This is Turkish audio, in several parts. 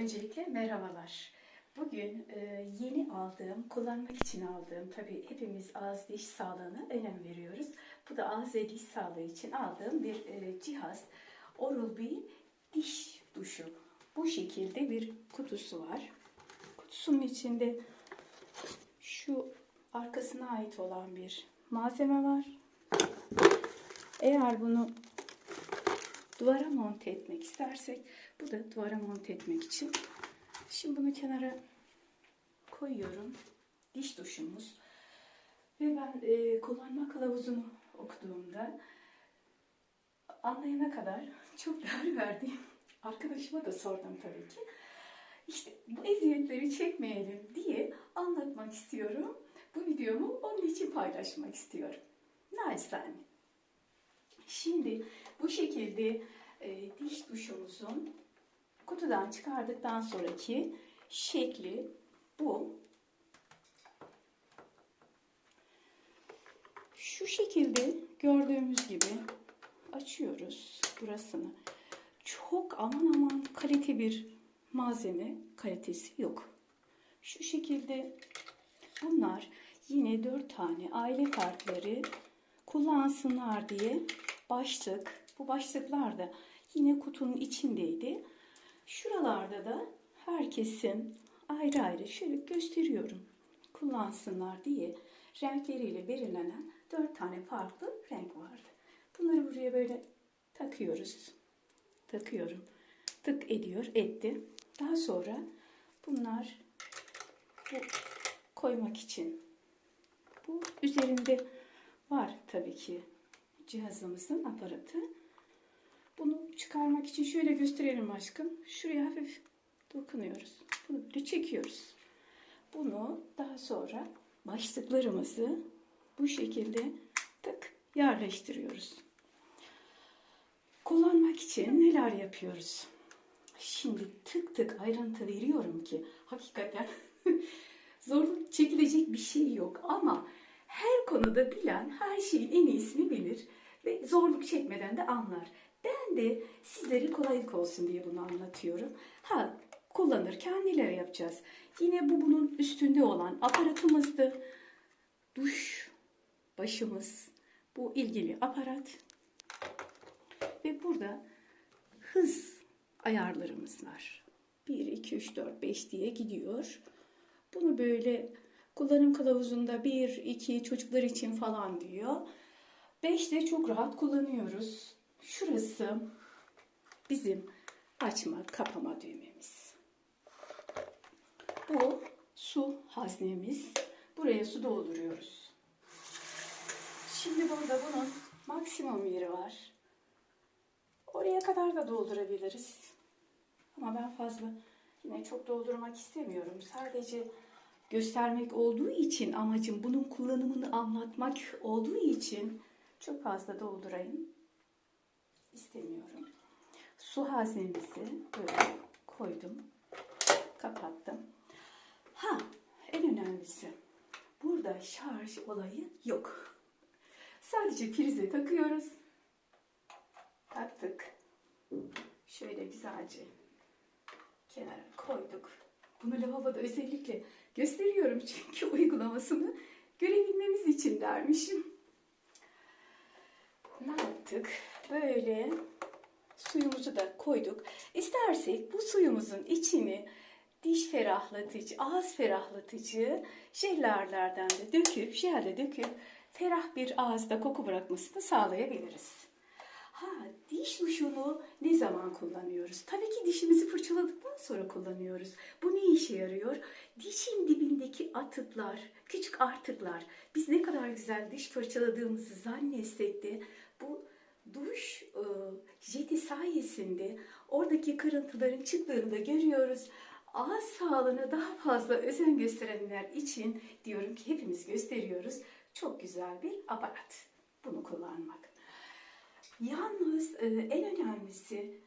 Öncelikle merhabalar. Bugün e, yeni aldığım, kullanmak için aldığım, tabii hepimiz ağız diş sağlığına önem veriyoruz. Bu da ağız ve diş sağlığı için aldığım bir e, cihaz. Oral-B diş duşu. Bu şekilde bir kutusu var. Kutusunun içinde şu arkasına ait olan bir malzeme var. Eğer bunu duvara monte etmek istersek bu da duvara monte etmek için. Şimdi bunu kenara koyuyorum. Diş duşumuz. Ve ben e, kullanma kılavuzunu okuduğumda anlayana kadar çok değer verdiğim arkadaşıma da sordum tabii ki. İşte bu eziyetleri çekmeyelim diye anlatmak istiyorum. Bu videomu onun için paylaşmak istiyorum. Naçizane. Şimdi bu şekilde e, diş duşumuzun kutudan çıkardıktan sonraki şekli bu. Şu şekilde gördüğümüz gibi açıyoruz burasını. Çok aman aman kalite bir malzeme kalitesi yok. Şu şekilde bunlar yine dört tane aile kartları kullansınlar diye başlık. Bu başlıklar da yine kutunun içindeydi. Şuralarda da herkesin ayrı ayrı şöyle gösteriyorum. Kullansınlar diye renkleriyle belirlenen dört tane farklı renk vardı. Bunları buraya böyle takıyoruz. Takıyorum. Tık ediyor, etti. Daha sonra bunlar bu koymak için bu üzerinde var tabii ki cihazımızın aparatı. Bunu çıkarmak için şöyle gösterelim aşkım. Şuraya hafif dokunuyoruz. Bunu böyle çekiyoruz. Bunu daha sonra başlıklarımızı bu şekilde tık yerleştiriyoruz. Kullanmak için neler yapıyoruz? Şimdi tık tık ayrıntı veriyorum ki hakikaten zorluk çekilecek bir şey yok ama her konuda bilen her şeyin en iyisini bilir ve zorluk çekmeden de anlar. Ben de sizlere kolaylık olsun diye bunu anlatıyorum. Ha kullanırken neler yapacağız? Yine bu bunun üstünde olan aparatımızdı. Duş başımız bu ilgili aparat. Ve burada hız ayarlarımız var. 1, 2, 3, 4, 5 diye gidiyor. Bunu böyle kullanım kılavuzunda 1, 2 çocuklar için falan diyor. 5 de çok rahat kullanıyoruz. Şurası bizim açma kapama düğmemiz. Bu su haznemiz. Buraya su dolduruyoruz. Şimdi burada bunun maksimum yeri var. Oraya kadar da doldurabiliriz. Ama ben fazla yine çok doldurmak istemiyorum. Sadece göstermek olduğu için amacım bunun kullanımını anlatmak olduğu için çok fazla doldurayım istemiyorum. Su haznemizi böyle koydum. Kapattım. Ha en önemlisi burada şarj olayı yok. Sadece prize takıyoruz. Taktık. Şöyle güzelce kenara koyduk. Bunu lavaboda özellikle gösteriyorum çünkü uygulamasını görebilmemiz için dermişim. Ne yaptık? Böyle suyumuzu da koyduk. İstersek bu suyumuzun içini diş ferahlatıcı, ağız ferahlatıcı jellerlerden de döküp, jelde döküp ferah bir ağızda koku bırakmasını sağlayabiliriz. Ha, diş duşunu ne zaman kullanıyoruz? Tabii ki dişimizi fırçaladıktan sonra kullanıyoruz. Bu ne işe yarıyor? Dişin dibindeki atıklar, küçük artıklar. Biz ne kadar güzel diş fırçaladığımızı zannetsek de bu duş e, jeti sayesinde oradaki kırıntıların çıktığını da görüyoruz. Ağız sağlığına daha fazla özen gösterenler için diyorum ki hepimiz gösteriyoruz. Çok güzel bir aparat. Bunu kullanmak. Yalnız e, en önemlisi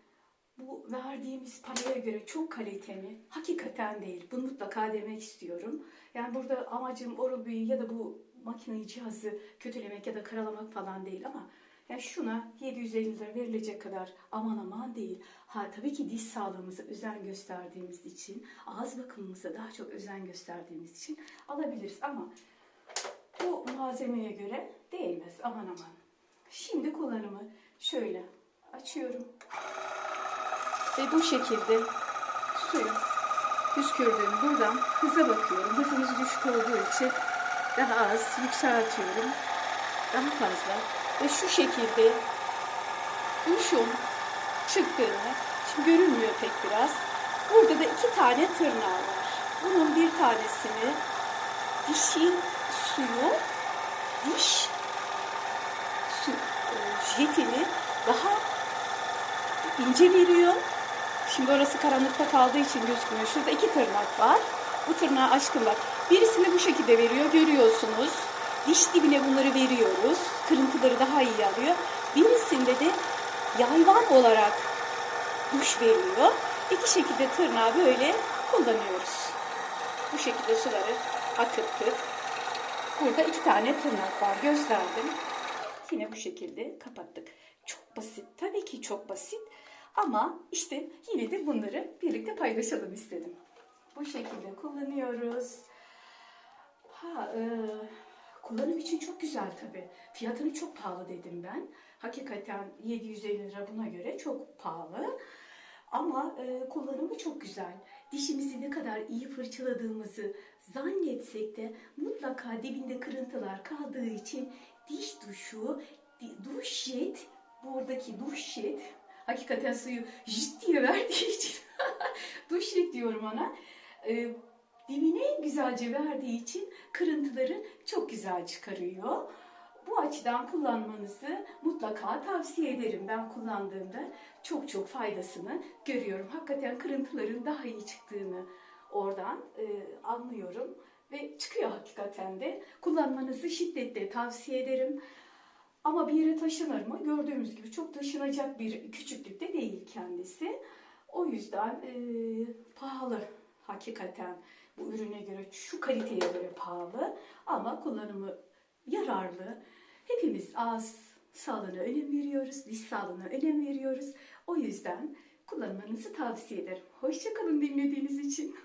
bu verdiğimiz paraya göre çok kaliteli. Hakikaten değil. Bunu mutlaka demek istiyorum. Yani burada amacım Oral-B ya da bu makineyi cihazı kötülemek ya da karalamak falan değil ama Yani şuna 750 lira verilecek kadar aman aman değil. Ha tabii ki diş sağlığımıza özen gösterdiğimiz için, ağız bakımımıza daha çok özen gösterdiğimiz için alabiliriz ama bu malzemeye göre değmez aman aman. Şimdi kullanımı şöyle açıyorum. Ve bu şekilde suyu püskürdüğüm buradan hıza bakıyorum. Hızımız düşük olduğu için daha az yükseltiyorum. Daha fazla. Ve şu şekilde duşun çıktığını, şimdi görünmüyor pek biraz. Burada da iki tane tırnağı var. Bunun bir tanesini dişin suyu, diş su, e, jetini daha ince veriyor. Şimdi orası karanlıkta kaldığı için gözükmüyor. Şurada iki tırnak var. Bu tırnağı aşkın bak. Birisini bu şekilde veriyor. Görüyorsunuz. Diş dibine bunları veriyoruz. Kırıntıları daha iyi alıyor. Birisinde de yayvan olarak duş veriyor. İki şekilde tırnağı böyle kullanıyoruz. Bu şekilde suları akıttık. Burada iki tane tırnak var. Gösterdim. Yine bu şekilde kapattık. Çok basit. Tabii ki çok basit. Ama işte yine de bunları birlikte paylaşalım istedim. Bu şekilde kullanıyoruz. Ha, e, kullanım için çok güzel tabii. Fiyatını çok pahalı dedim ben. Hakikaten 750 lira buna göre çok pahalı. Ama e, kullanımı çok güzel. Dişimizi ne kadar iyi fırçaladığımızı zannetsek de mutlaka dibinde kırıntılar kaldığı için diş duşu, duş jet, buradaki duş jet, hakikaten suyu jit diye verdiği için duş jet diyorum ona. E, dibine güzelce verdiği için kırıntıları çok güzel çıkarıyor. Bu açıdan kullanmanızı mutlaka tavsiye ederim. Ben kullandığımda çok çok faydasını görüyorum. Hakikaten kırıntıların daha iyi çıktığını oradan e, anlıyorum ve çıkıyor hakikaten de. Kullanmanızı şiddetle tavsiye ederim. Ama bir yere taşınır mı? Gördüğümüz gibi çok taşınacak bir küçüklükte değil kendisi. O yüzden e, pahalı hakikaten bu ürüne göre, şu kaliteye göre pahalı ama kullanımı yararlı. Hepimiz ağız sağlığına önem veriyoruz, diş sağlığına önem veriyoruz. O yüzden kullanmanızı tavsiye ederim. Hoşçakalın dinlediğiniz için.